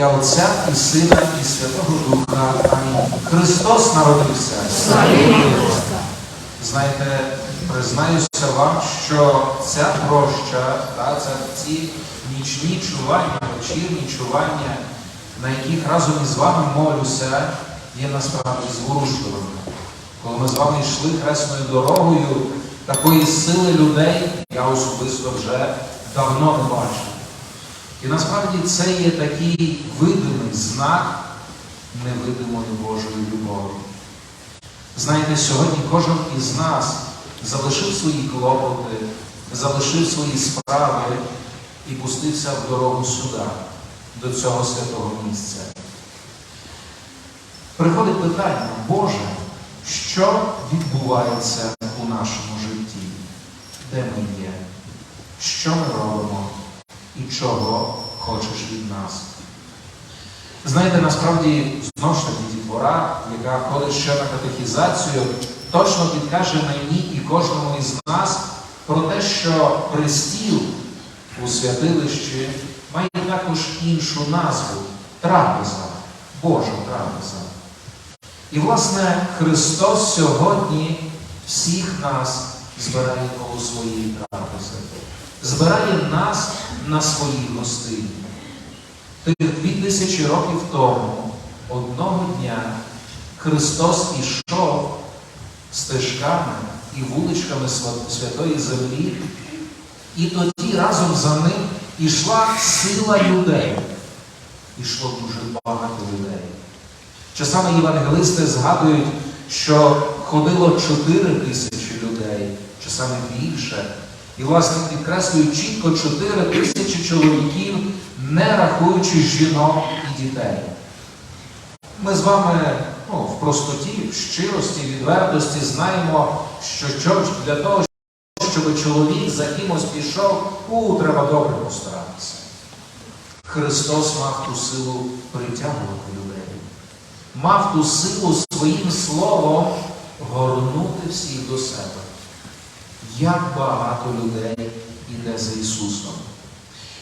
ім'я Отця і Сина, і Святого Духа. Амінь. Христос народився. Знаєте, признаюся вам, що ця проща, та, це ці нічні чування, вечірні чування, на яких разом із вами молюся, є насправді зворушливими. Коли ми з вами йшли хресною дорогою, такої сили людей я особисто вже давно не бачив. І насправді це є такий видимий знак невидимої Божої любові. Знаєте, сьогодні кожен із нас залишив свої клопоти, залишив свої справи і пустився в дорогу сюди, до цього святого місця. Приходить питання, Боже, що відбувається у нашому житті? Де ми є? Що ми робимо і чого хочеш від нас? Знаєте, насправді знову ж таки дітвора, яка ходить ще на катехізацію, точно підкаже мені і кожному із нас про те, що пристіл у святилищі має також іншу назву трапеза, Божа трапеза. І, власне, Христос сьогодні всіх нас збирає коло своєї трапези, збирає нас на своїй гостині. Тих дві тисячі років тому, одного дня, Христос ішов стежками і вуличками Святої Землі, і тоді разом за ним ішла сила людей. Ішло дуже багато людей. Часами євангелисти згадують, що ходило 4 тисячі людей, часами більше. І, власне, підкреслюють чітко 4 тисячі чоловіків, не рахуючи жінок і дітей. Ми з вами ну, в простоті, в щирості, відвертості знаємо, що для того, щоб чоловік за кимось пішов, у, треба добре постаратися. Христос мав ту силу притягувати людей, мав ту силу своїм словом горнути всіх до себе. Як багато людей іде за Ісусом.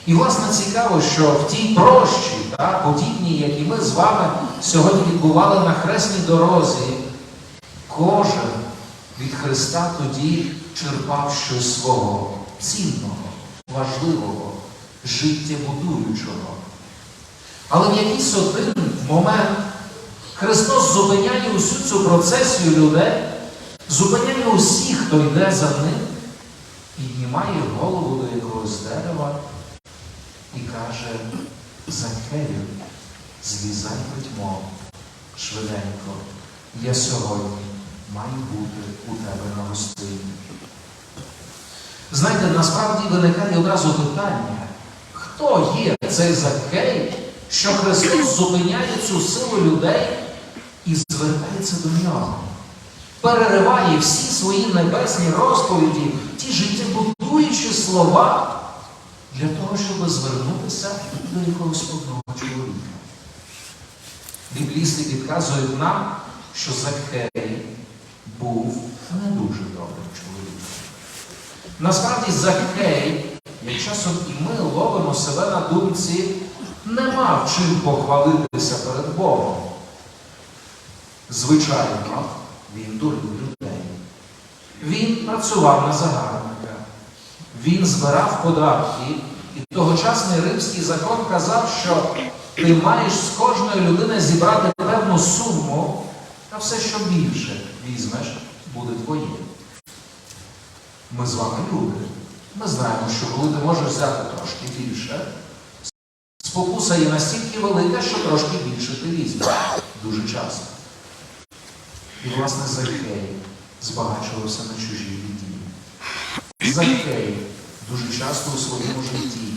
І, власне, цікаво, що в тій прощі, та, подібній, які ми з вами сьогодні відбували на хресній дорозі, кожен від Христа тоді черпав щось свого цінного, важливого, життєбудуючого. Але в якийсь один момент Христос зупиняє усю цю процесію людей, зупиняє усіх, хто йде за ним, піднімає голову до якогось дерева і каже, Закею, злізай пітьмо швиденько, я сьогодні маю бути у тебе на гостині. Знаєте, насправді виникає одразу питання, хто є цей Закей, що Христос зупиняє цю силу людей і звертається до нього, перериває всі свої небесні розповіді, ті життєбудуючі слова для того, щоб звернутися до якогось одного чоловіка. Біблісти підказують нам, що Закхей був не дуже добрим чоловіком. Насправді Закхей, як часом і ми ловимо себе на думці, не мав чим похвалитися перед Богом. Звичайно, він дурив людей. Він працював на загарбника. Він збирав податки, і тогочасний римський закон казав, що ти маєш з кожної людини зібрати певну суму, а все, що більше візьмеш, буде твоє. Ми з вами люди. Ми знаємо, що коли ти можеш взяти трошки більше, спокуса є настільки велика, що трошки більше ти візьмеш. Дуже часто. І, власне, Закхей збагачувався на чужій біді. Закхей дуже часто у своєму житті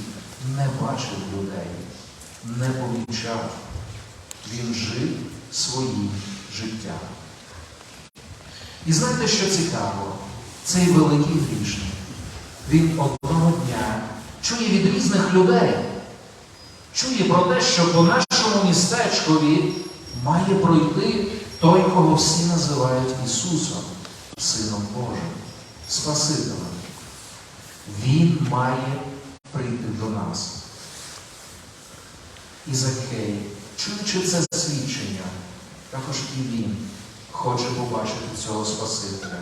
не бачив людей, не помічав. Він жив своїм життям. І знаєте, що цікаво? Цей великий грішник, він одного дня чує від різних людей, чує про те, що по нашому містечкові має пройти той, кого всі називають Ісусом, Сином Божим, Спасителем. Він має прийти до нас. І Закхей, чуючи це свідчення, також і він хоче побачити цього Спасителя.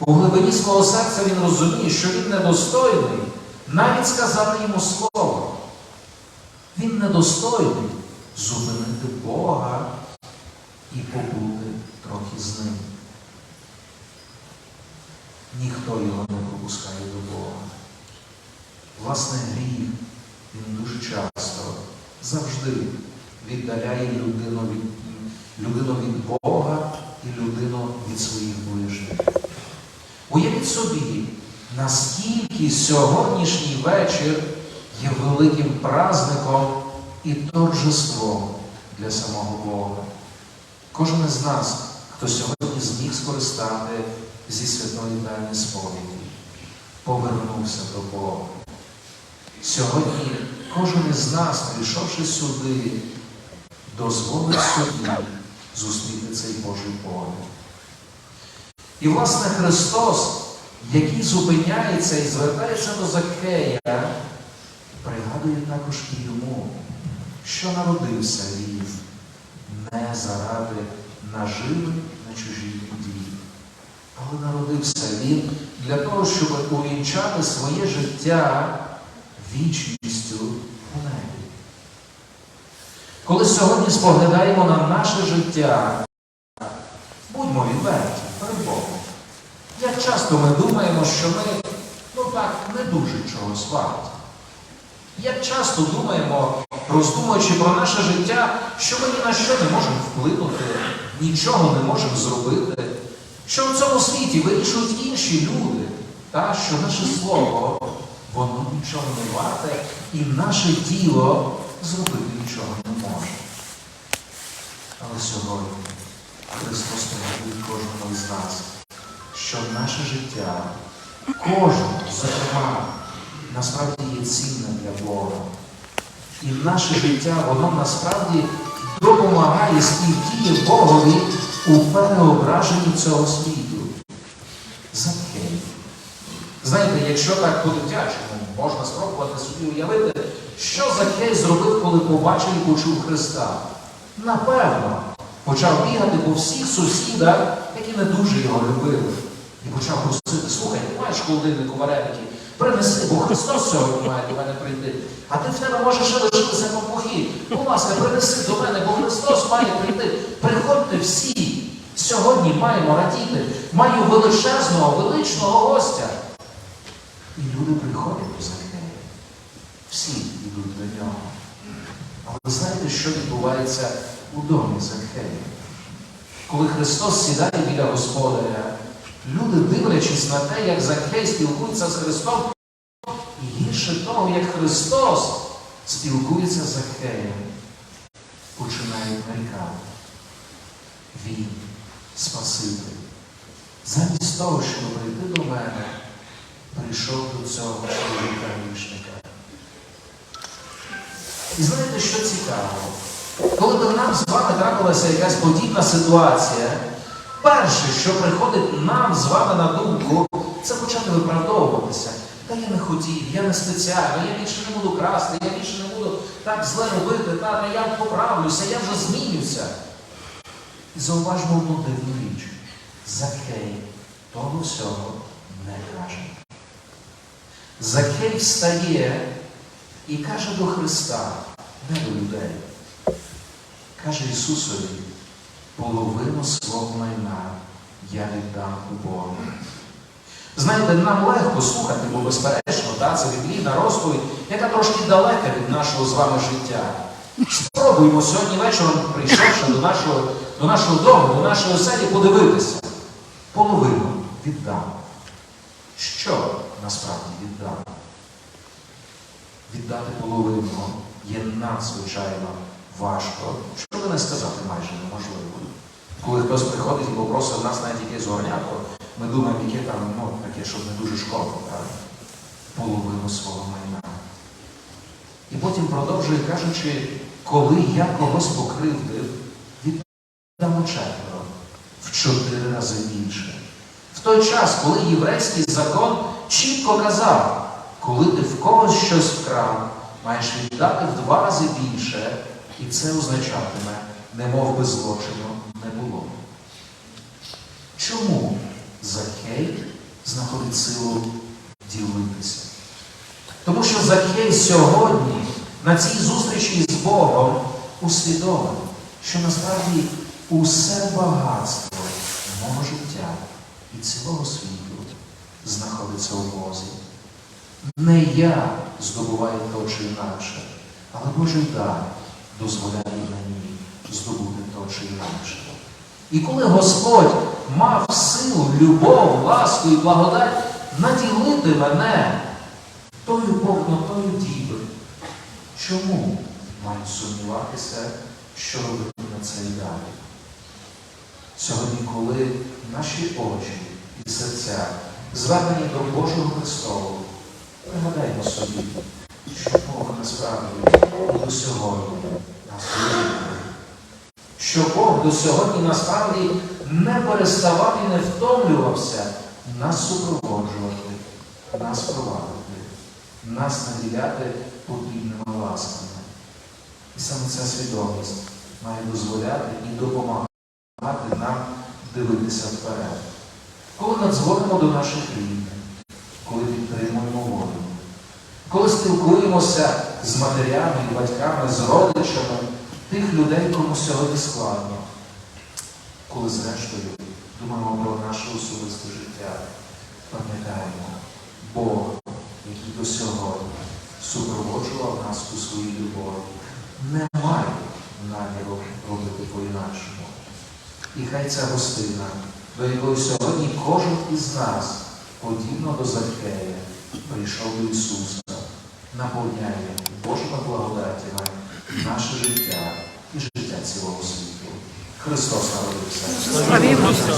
У глибині свого серця він розуміє, що він недостойний навіть сказати йому слово. Він недостойний зупинити Бога і побути трохи з ним. Ніхто його не пропускає до Бога. Власне, гріх він дуже часто завжди віддаляє людину від, людину від Бога і людину від своїх ближніх. Уявіть собі, наскільки сьогоднішній вечір є великим праздником і торжеством для самого Бога. Кожен із нас, хто сьогодні зміг скористати зі святої дальні сповіді, повернувся до Бога. Сьогодні кожен із нас, прийшовши сюди, дозволить собі зустріти цей Божий погляд. І, власне, Христос, який зупиняється і звертається до Закея, пригадує також і йому, що народився він не заради наживи на чужій біді, але народився він для того, щоб увінчати своє життя вічністю у небі. Коли сьогодні споглядаємо на наше життя, будьмо відверті перед Богом. Як часто ми думаємо, що ми ну так не дуже чогось варті. Як часто думаємо, роздумуючи про наше життя, що ми ні на що не можемо вплинути, нічого не можемо зробити, що в цьому світі вирішують інші люди, та що наше слово, воно нічого не варте, і наше тіло зробити нічого не може. Але сьогодні Христос нагадує кожному із нас, що наше життя, кожен, зокрема, насправді є цінне для Бога. І наше життя, воно насправді допомагає співдіє Богові у переображенні цього світу. Закей. Знаєте, якщо так по-дитячому можна спробувати собі уявити, що Закей зробив, коли побачив і почув Христа. Напевно, почав бігати по всіх сусідах, які не дуже його любили. І почав просити, слухай, ти маєш холодильнику вареники, принеси, бо Христос сьогодні має до мене прийти. А ти в тебе може ще лишитися пампухи. Будь ласка, принеси до мене, бо Христос має прийти. Приходьте всі. Сьогодні маємо радіти. Маю величезного, величного гостя. І люди приходять до Закея. Всі йдуть до нього. Але ви знаєте, що відбувається у домі Закея? Коли Христос сідає біля Господаря, люди, дивлячись на те, як Закхей спілкується з Христом, і гірше того, як Христос спілкується з Закхеєм, починають нарікати. Він, Спаситель, замість того, щоб прийти до мене, прийшов до цього чоловіка грішника. І знаєте, що цікаво? Коли б нам з вами трапилася якась подібна ситуація, перше, що приходить нам з вами на думку, це почати виправдовуватися. Та я не хотів, я не спеціально, я більше не буду красти, я більше не буду так зле робити, та, я поправлюся, я вже змінюся. І зауважмо одну дивну річ. Закей того всього не каже. Закей встає і каже до Христа, не до людей. Каже Ісусові, половину свого я віддам у Бога. Знаєте, нам легко слухати, бо безперечно, та, це біблійна розповідь, яка трошки далека від нашого з вами життя. Спробуємо сьогодні вечором, прийшовши до нашого, до нашого дому, до нашої оселі, подивитися. Половину віддам. Що насправді віддам? Віддати половину є надзвичайно важко, щоб не сказати майже неможливо. Коли хтось приходить і попросить нас навіть якесь горнятко, ми думаємо, яке там, ну, таке, щоб не дуже шкода, половину свого майна. І потім продовжує, кажучи, коли я когось покривдив, віддамо четверо, в чотири рази більше. В той час, коли єврейський закон чітко казав, коли ти в когось щось вкрав, маєш віддати в два рази більше, і це означатиме, немов би злочину не було. Чому Закей знаходить силу ділитися? Тому що Закей сьогодні на цій зустрічі з Богом усвідомив, що насправді усе багатство мого життя і цілого світу знаходиться у Бозі. Не я здобуваю то чи інакше, але Божий дар дозволяє мені здобути то чи інакше. І коли Господь мав силу, любов, ласку і благодать наділити мене тою повнотою діви, чому маю сумніватися, що робити на цей далі? Сьогодні, коли наші очі і серця звернені до Божого престолу, пригадаймо собі, що Бог насправді до сьогодні. Що Бог до сьогодні насправді не переставав і не втомлювався нас супроводжувати, нас провадити, нас наділяти потрібними ласками. І саме ця свідомість має дозволяти і допомагати нам дивитися вперед. Коли надзвонимо до наших рідних, коли підтримуємо волю, коли спілкуємося з матерями батьками, з родичами тих людей, кому сьогодні складно, коли зрештою думаємо про наше особисте життя, пам'ятаємо Бог, який до сьогодні супроводжував нас у своїй любові, не має наміру робити по-інакшому. І хай ця гостина, до якої сьогодні кожен із нас, подібно до Закея, прийшов до Ісуса, наповняє Божими благодатями наше життя і життя цілого світу. Христос народився.